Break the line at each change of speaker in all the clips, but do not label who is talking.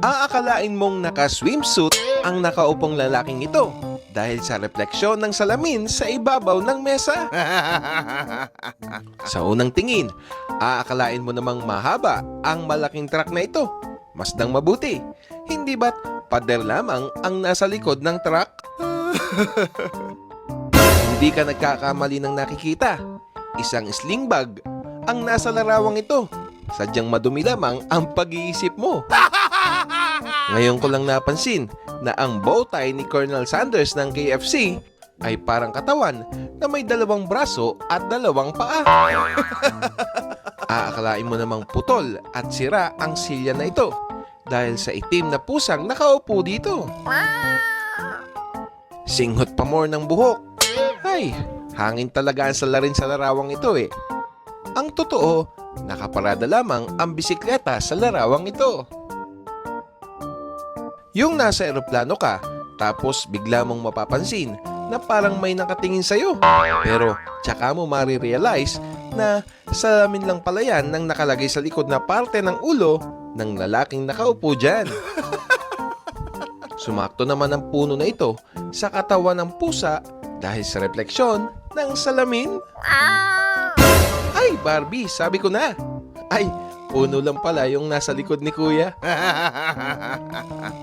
Aakalain mong naka-swimsuit ang nakaupong lalaking ito dahil sa refleksyon ng salamin sa ibabaw ng mesa. sa unang tingin, aakalain mo namang mahaba ang malaking truck na ito. Masdang mabuti. Hindi ba't pader lamang ang nasa likod ng truck? Hindi ka nagkakamali ng nakikita. Isang sling bag ang nasa larawang ito. Sadyang madumi lamang ang pag-iisip mo. Ngayon ko lang napansin na ang bow tie ni Colonel Sanders ng KFC ay parang katawan na may dalawang braso at dalawang paa. Aakalain mo namang putol at sira ang silya na ito dahil sa itim na pusang nakaupo dito. Singhot pa more ng buhok. Ay, hangin talaga ang salarin sa larawang ito eh. Ang totoo, nakaparada lamang ang bisikleta sa larawang ito. Yung nasa eroplano ka, tapos bigla mong mapapansin na parang may nakatingin sa'yo. Pero tsaka mo marirealize na salamin lang pala yan ng nakalagay sa likod na parte ng ulo ng lalaking nakaupo dyan. Sumakto naman ang puno na ito sa katawan ng pusa dahil sa refleksyon ng salamin. Ay, Barbie, sabi ko na. Ay, puno lang pala yung nasa likod ni Kuya.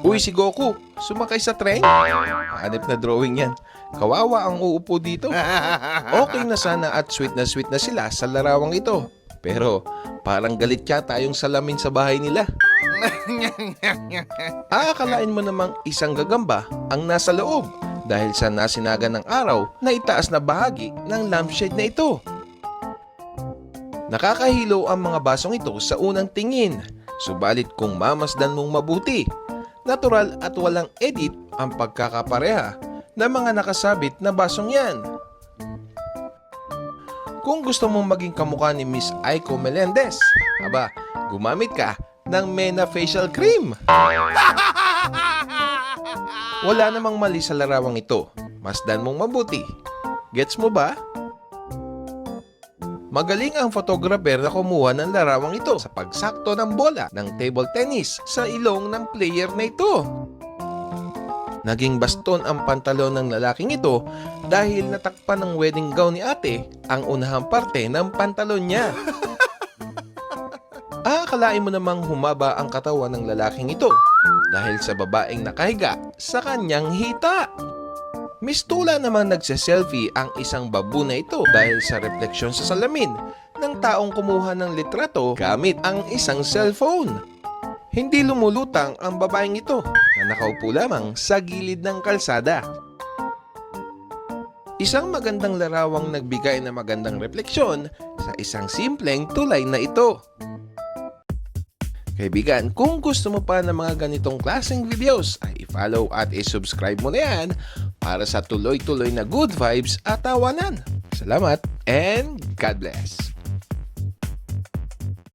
Uy, si Goku, sumakay sa tren? Hanip na drawing yan. Kawawa ang uupo dito. Okay na sana at sweet na sweet na sila sa larawang ito. Pero parang galit yata yung salamin sa bahay nila. Aakalain mo namang isang gagamba ang nasa loob dahil sa nasinaga ng araw na itaas na bahagi ng lampshade na ito. Nakakahilo ang mga basong ito sa unang tingin, subalit kung mamasdan mong mabuti, natural at walang edit ang pagkakapareha ng mga nakasabit na basong yan. Kung gusto mong maging kamukha ni Miss Aiko Melendez, aba, gumamit ka ng Mena Facial Cream. Wala namang mali sa larawang ito. Masdan mong mabuti. Gets mo ba? Magaling ang photographer na kumuha ng larawang ito sa pagsakto ng bola ng table tennis sa ilong ng player na ito. Naging baston ang pantalon ng lalaking ito dahil natakpan ng wedding gown ni ate ang unahang parte ng pantalon niya. Aakalain mo namang humaba ang katawan ng lalaking ito dahil sa babaeng nakahiga sa kanyang hita. Mistula namang nagse-selfie ang isang babu na ito dahil sa refleksyon sa salamin ng taong kumuha ng litrato gamit ang isang cellphone. Hindi lumulutang ang babaeng ito na nakaupo lamang sa gilid ng kalsada. Isang magandang larawang nagbigay ng magandang refleksyon sa isang simpleng tulay na ito. Kaibigan, kung gusto mo pa ng mga ganitong klaseng videos, ay i-follow at i-subscribe mo na yan para sa tuloy-tuloy na good vibes at tawanan. Salamat and God bless!